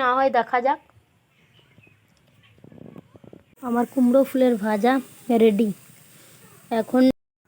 না হয় দেখা যাক। আমার কুমড়ো ফুলের ভাজা রেডি এখন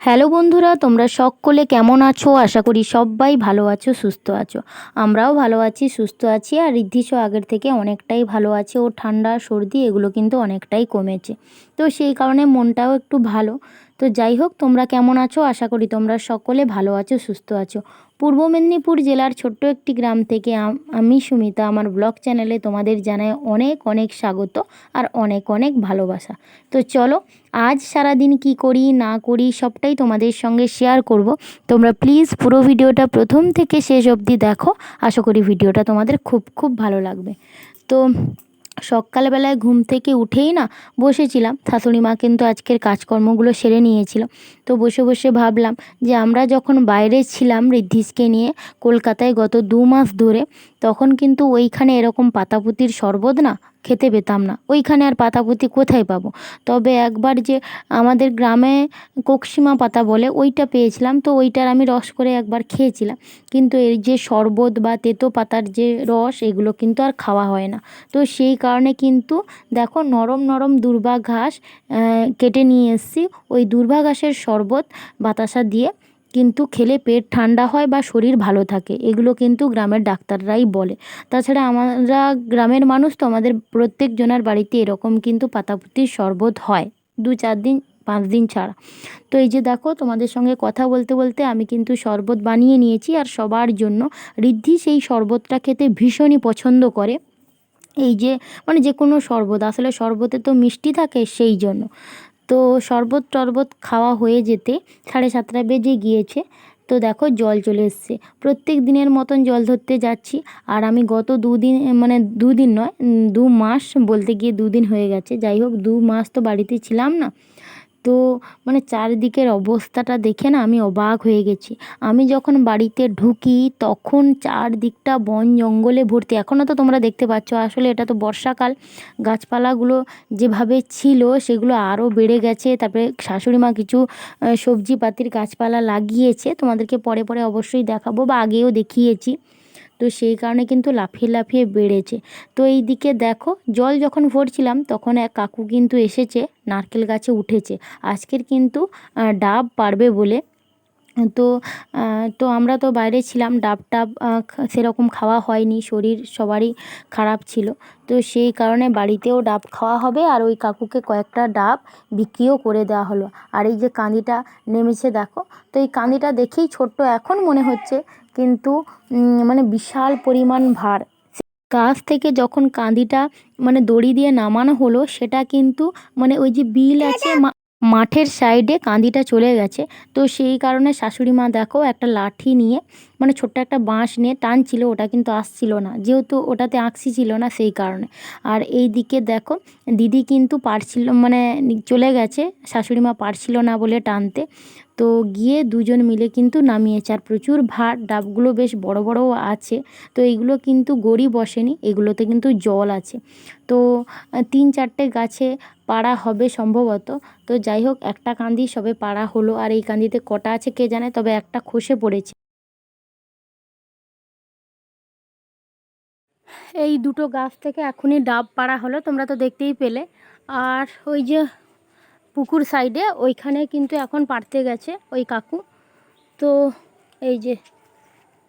হ্যালো বন্ধুরা, তোমরা সকলে কেমন আছো? আশা করি সবাই ভালো আছো, সুস্থ আছো। আমরাও ভালো আছি, সুস্থ আছি, আর ঋদ্ধিশও আগের থেকে অনেকটাই ভালো আছে। ও ঠান্ডা, সর্দি, এগুলো কিন্তু অনেকটাই কমেছে। তো সেই কারণে মনটাও একটু ভালো। তো যাই হোক, তোমরা কেমন আছো? আশা করি তোমরা সকলে ভালো আছো, সুস্থ আছো। পূর্ব মেদিনীপুর জেলার ছোট্ট একটি গ্রাম থেকে আমি সুমিতা। আমার ব্লগ চ্যানেলে তোমাদের জানায় অনেক অনেক স্বাগত আর অনেক অনেক ভালোবাসা। তো চলো, আজ সারাদিন কি করি, না করি, সবটাই তোমাদের সঙ্গে শেয়ার করব। তোমরা প্লিজ পুরো ভিডিওটা প্রথম থেকে শেষ অবধি দেখো। আশা করি ভিডিওটা তোমাদের খুব খুব ভালো লাগবে। তো সকালবেলায় ঘুম থেকে উঠেই না বসেছিলাম। শাশুড়ি মা কিন্তু আজকের কাজকর্মগুলো সেরে নিয়েছিল। তো বসে বসে ভাবলাম যে আমরা যখন বাইরে ছিলাম ঋদ্ধিসকে নিয়ে কলকাতায় গত দু মাস ধরে, তখন কিন্তু ওইখানে এরকম পাতাপুতির শরবত না খেতে পেতাম না। ওইখানে আর পাতাপুতি কোথায় পাবো? তবে একবার যে আমাদের গ্রামে কোকসিমা পাতা বলে, ওইটা পেয়েছিলাম। তো ওইটার আমি রস করে একবার খেয়েছিলাম। কিন্তু এই যে শরবত বা তেতো পাতার যে রস, এগুলো কিন্তু আর খাওয়া হয় না। তো সেই কারণে কিন্তু দেখো নরম নরম দুর্বা ঘাস কেটে নিয়ে এসেছি। ওই দুর্বা ঘাসের শরবত বাতাসা দিয়ে কিন্তু খেলে পেট ঠান্ডা হয় বা শরীর ভালো থাকে, এগুলো কিন্তু গ্রামের ডাক্তাররাই বলে। তাছাড়া আমরা গ্রামের মানুষ তো, আমাদের প্রত্যেকজনের বাড়িতে এরকম কিন্তু পাতাপুতির শরবত হয়, দু চার দিন, পাঁচ দিন ছাড়া। তো এই যে দেখো, তোমাদের সঙ্গে কথা বলতে বলতে আমি কিন্তু শরবত বানিয়ে নিয়েছি আর সবার জন্য ঋদ্ধি সেই শরবতটা খেতে ভীষণই পছন্দ করে। এই যে মানে যে কোনো শরবত, আসলে শরবতে তো মিষ্টি থাকে সেই জন্য। তো শরবত টরবত খাওয়া হয়ে যেতে সাড়ে সাতটা বেজে গিয়েছে। তো দেখো জল চলে এসছে। প্রত্যেক দিনের মতন জল ধরতে যাচ্ছি। আর আমি গত দুদিন মানে দুদিন নয় দু মাস বলতে গিয়ে দুদিন হয়ে গেছে। যাই হোক, দু মাস তো বাড়িতে ছিলাম না। তো মানে চারিদিকের অবস্থাটা দেখে না আমি অবাক হয়ে গেছি। আমি যখন বাড়িতে ঢুকি তখন চারদিকটা বন জঙ্গলে ভর্তি। এখনও তো তোমরা দেখতে পাচ্ছ, আসলে এটা তো বর্ষাকাল। গাছপালাগুলো যেভাবে ছিল সেগুলো আরও বেড়ে গেছে। তারপরে শাশুড়ি মা কিছু সবজি পাতির গাছপালা লাগিয়েছে। তোমাদেরকে পরে পরে অবশ্যই দেখাবো বা আগেও দেখিয়েছি। তো সেই কারণে কিন্তু লাফিয়ে লাফিয়ে বেড়েছে। তো এই দিকে দেখো, জল যখন ভরছিলাম তখন এক কাকু কিন্তু এসেছে, নারকেল গাছে উঠেছে। আজকের কিন্তু ডাব পারবে বলে তো তো আমরা তো বাইরে ছিলাম, ডাব টাব সেরকম খাওয়া হয়নি, শরীর সবারই খারাপ ছিল। তো সেই কারণে বাড়িতেও ডাব খাওয়া হবে আর ওই কাকুকে কয়েকটা ডাব বিক্রিও করে দেওয়া হলো। আর এই যে কাঁদিটা নেমেছে দেখো, তো এই কাঁদিটা দেখেই ছোট্ট এখন মনে হচ্ছে, কিন্তু মানে বিশাল পরিমাণ ভার। গাছ থেকে যখন কাঁদিটা মানে দড়ি দিয়ে নামানো হলো, সেটা কিন্তু মানে ওই যে বিল আছে মাঠের সাইডে কাঁদিটা চলে গেছে। তো সেই কারণে শাশুড়ি মা দেখো একটা লাঠি নিয়ে মানে ছোট্ট একটা বাঁশ নিয়ে টানছিল, ওটা কিন্তু আসছিল না। যেহেতু ওটাতে আঁকছি ছিল না সেই কারণে। আর এই দিকে দেখো দিদি কিন্তু পারছিল মানে চলে গেছে, শাশুড়ি মা পারছিল না বলে টানতে। তো গিয়ে দুজন মিলে কিন্তু নামিয়েছে, আর প্রচুর ভার, ডাবগুলো বেশ বড় বড়ও আছে। তো এইগুলো কিন্তু গড়ি বসেনি, এগুলোতে কিন্তু জল আছে। তো তিন চারটে গাছে পাড়া হবে সম্ভবত। তো যাই হোক, একটা কান্দি সবে পাড়া হলো, আর এই কান্দিতে কটা আছে কে জানে, তবে একটা খসে পড়েছে। এই দুটো গাছ থেকে এখনই ডাব পাড়া হলো, তোমরা তো দেখতেই পেলে। আর ওই যে পুকুর সাইডে ওইখানে কিন্তু এখন পারতে গেছে ওই কাকু। তো এই যে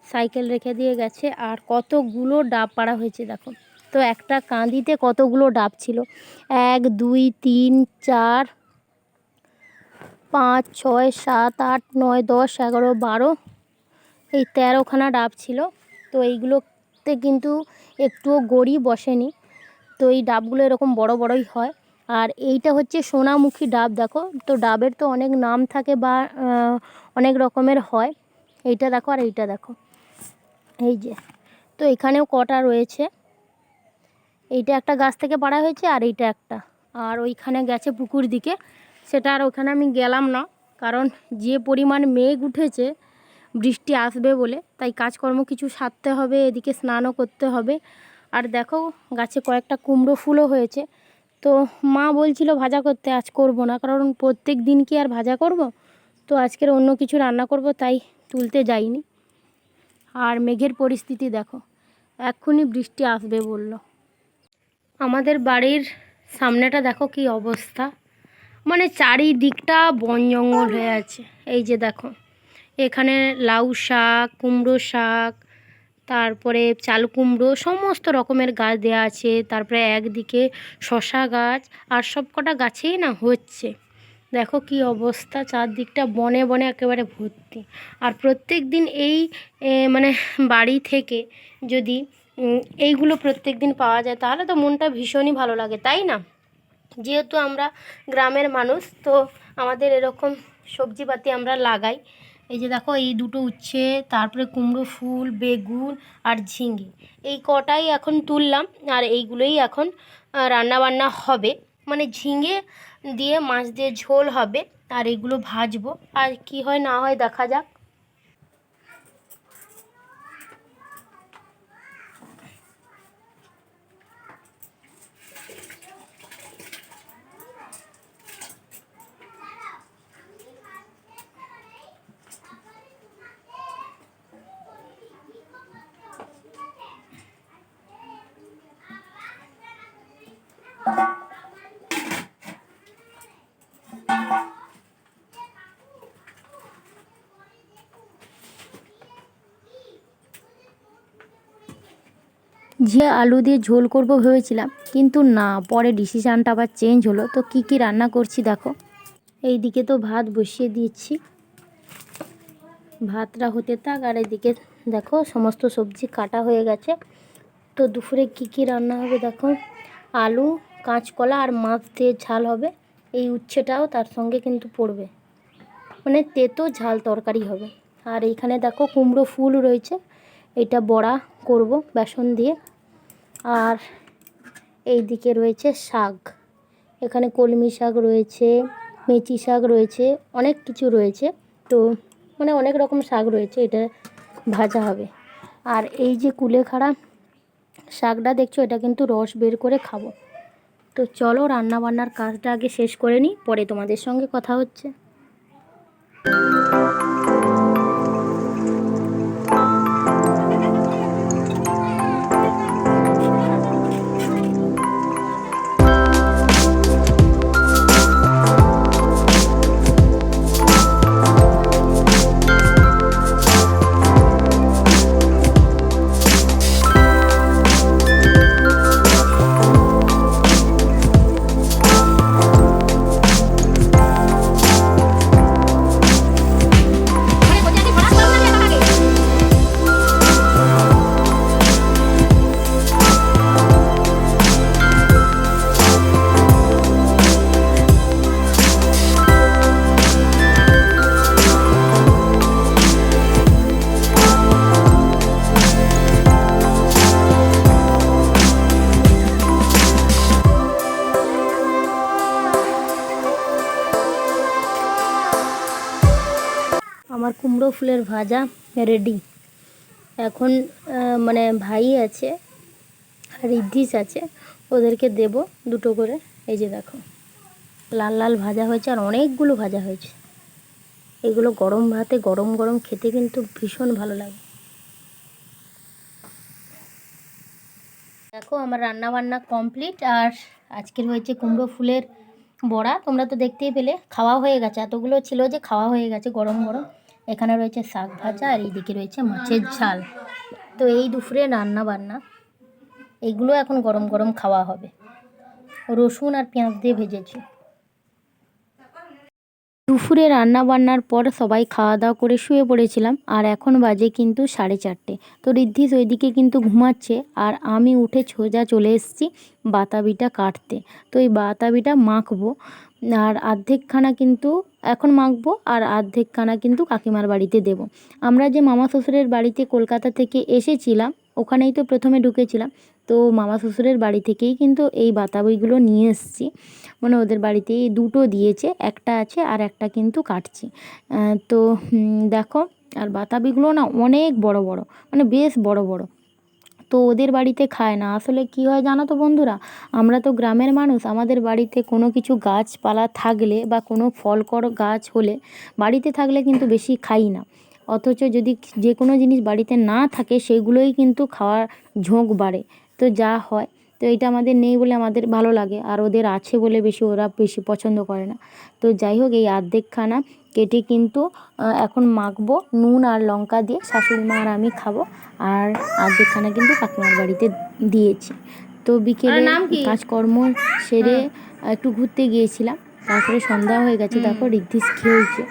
সাইকেল রেখে দিয়ে গেছে, আর কতগুলো ডাব পাড়া হয়েছে দেখো। তো একটা কাঁদিতে কতগুলো ডাব ছিল? এক, দুই, তিন, চার, পাঁচ, ছয়, সাত, আট, নয়, দশ, এগারো, বারো, এই তেরোখানা ডাব ছিল। তো এইগুলোতে কিন্তু একটুও গড়ি বসেনি। তো এই ডাবগুলো এরকম বড় বড়ই হয়। আর এইটা হচ্ছে সোনামুখী ডাব, দেখো? তো ডাবের তো অনেক নাম থাকে বা অনেক রকমের হয়। এইটা দেখো আর এইটা দেখো। এই যে, তো এখানেও কটা রয়েছে। এইটা একটা গাছ থেকে পাড়া হয়েছে আর এইটা একটা। আর ওইখানে গেছে পুকুর দিকে। সেটা আর ওখানে আমি গেলাম না। কারণ যে পরিমাণ মেঘ উঠেছে বৃষ্টি আসবে বলে, তাই কাজকর্ম কিছু সারতে হবে, এদিকে স্নানও করতে হবে। আর দেখো, গাছে কয়েকটা কুমড়ো ফুলও হয়েছে। তো মা বলছিল ভাজা করতে, আজ করব না, কারণ প্রত্যেক দিন কি আর ভাজা করব? তো আজকের অন্য কিছু রান্না করব, তাই তুলতে যাইনি। আর মেঘের পরিস্থিতি দেখো, এক্ষুনি বৃষ্টি আসবে বলল। আমাদের বাড়ির সামনেটা দেখো কি অবস্থা। মানে চারিদিকটা বন জঙ্গল হয়ে আছে। এই যে দেখো এখানে লাউ শাক, কুমড়ো শাক, তারপরে চাল কুমড়ো সমস্ত রকমের গাছ দেওয়া আছে। তারপরে একদিকে শশা গাছ আর সব কটা গাছেই না হচ্ছে। দেখো কি অবস্থা, চারদিকটা বনে বনে একেবারে ভর্তি। আর প্রত্যেক দিন এই মানে বাড়ি থেকে যদি এইগুলো প্রত্যেক দিন পাওয়া যায়, তাহলে তো মনটা ভীষণই ভালো লাগে, তাই না? যেহেতু আমরা গ্রামের মানুষ, তো আমাদের এরকম সবজিপাতি আমরা লাগাই। এই যে দেখো, এই দুটো উচ্ছে, তারপরে কুমড়ো ফুল, বেগুন আর ঝিঙে। এই কটাই এখন তুললাম আর এইগুলোই এখন রান্না বান্না হবে। মানে ঝিঙে দিয়ে, মাছ দিয়ে ঝোল হবে আর এগুলো ভাজবো। আর কি হয় না হয় দেখা যাক। ঝিঙে আলু দিয়ে ঝোল করব ভেবেছিলাম, কিন্তু না, পরে ডিসিশানটা আবার চেঞ্জ হলো। তো কি কি রান্না করছি দেখো। এই দিকে তো ভাত বসিয়ে দিয়েছি। ভাতটা হতে থাক, আর এদিকে দেখো সমস্ত সবজি কাটা হয়ে গেছে। তো দুপুরে কি কি রান্না হবে দেখো। আলু কাঁচকলা আর মাছ দিয়ে ঝাল হবে। এই উচ্ছেটাও তার সঙ্গে কিন্তু পড়বে। মানে তেতো ঝাল তরকারি হবে। আর এইখানে দেখো কুমড়ো ফুল রয়েছে। এটা বড়া করব বেসন দিয়ে। আর এই দিকে রয়েছে শাক। এখানে কলমি শাক রয়েছে মেথি শাক রয়েছে, অনেক কিছু রয়েছে। তো মানে অনেক রকম শাক রয়েছে, এটা ভাজা হবে। আর এই যে কুলেখাড়া শাকটা দেখছ, এটা কিন্তু রস বের করে খাব। তো চলো রান্নাবান্নার কাজটা আগে শেষ করে নিই পরে তোমাদের সঙ্গে কথা হচ্ছে। কুমড়ো ফুলের ভাজা রেডি এখন মানে ভাই আছে, আর আছে, ওদেরকে দেব দুটো করে। এই যে দেখো, লাল লাল ভাজা হয়েছে আর অনেকগুলো ভাজা হয়েছে। এগুলো গরম ভাতে গরম গরম খেতে কিন্তু ভীষণ ভালো লাগে। দেখো, আমার রান্না বান্না কমপ্লিট আর আজকের হয়েছে কুমড়ো ফুলের বড়া। তোমরা তো দেখতেই পেলে, খাওয়া হয়ে গেছে। এতগুলো ছিল যে খাওয়া হয়ে গেছে গরম গরম। এখানে রয়েছে শাক ভাজা আর এইদিকে রয়েছে মাছের ঝাল। তো এই দুপুরে রান্না বান্না এগুলো এখন গরম গরম খাওয়া হবে। রসুন আর পেঁয়াজ দিয়ে ভেজেছি। দুপুরে রান্না বান্নার পর সবাই খাওয়া দাওয়া করে শুয়ে পড়েছিলাম আর এখন বাজে কিন্তু সাড়ে চারটে। তো ঋদ্ধিস ওইদিকে কিন্তু ঘুমাচ্ছে আর আমি উঠে সোজা চলে এসেছি বাতাবিটা কাটতে। তো এই বাতাবিটা মাখবো। আর অর্ধেকখানা কিন্তু এখন মাখবো আর অর্ধেকখানা কিন্তু কাকিমার বাড়িতে দেব। আমরা যে মামা শ্বশুরের বাড়িতে কলকাতা থেকে এসেছিলাম, ওখানেই তো প্রথমে ঢুকেছিলাম, তো মামা শ্বশুরের বাড়ি থেকেই কিন্তু এই বাতাবিগুলো নিয়ে এসেছি। মানে ওদের বাড়িতেই দুটো দিয়েছে, একটা আছে আর একটা কিন্তু কাটছি। তো দেখো, আর বাতাবিগুলো না অনেক বড় বড় মানে বেশ বড় বড়। তো ওদের বাড়িতে খায় না। আসলে কি হয় জানো তো বন্ধুরা? আমরা তো গ্রামের মানুষ, আমাদের বাড়িতে কোনো কিছু গাছপালা থাকলে বা কোনো ফল কর গাছ হলে বাড়িতে থাকলে কিন্তু বেশি খাই না। অথচ যদি যে কোনো জিনিস বাড়িতে না থাকে, সেগুলোই কিন্তু খাওয়ার ঝোঁক বাড়ে। তো যা হয়, তো এটা আমাদের নেই বলে আমাদের ভালো লাগে। আর ওদের আছে বলে বেশি, ওরা বেশি পছন্দ করে না। তো যাই হোক, এই আর্ধেকখানা কেটে কিন্তু এখন মাখবো। নুন আর লঙ্কা দিয়ে শাশুড়ি মা আর আমি খাব। আর আর্ধেকখানা কিন্তু কাকিমার বাড়িতে দিয়েছি। তো বিকেলে কাজকর্ম সেরে একটু ঘুরতে গিয়েছিলাম। তারপরে সন্ধ্যা হয়ে গেছে তারপর রিদ্ধিস খেয়েছে।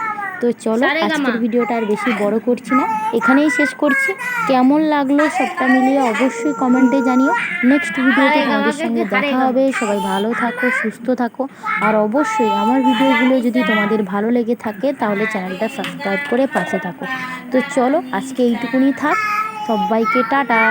তো চলো আজকের ভিডিওটা আর বেশি বড় করছি না। এখানেই শেষ করছি। কেমন লাগল সবটা মিলিয়ে অবশ্যই কমেন্টে জানিও। নেক্সট ভিডিওতে তোমাদের সঙ্গে দেখা হবে। সবাই ভালো থাকো সুস্থ থাকো। আর অবশ্যই আমার ভিডিওগুলো যদি তোমাদের ভালো লেগে থাকে তাহলে চ্যানেলটা সাবস্ক্রাইব করে পাশে থাকো। তো চলো আজকে এইটুকুনি থাক। সবাইকে টাটা।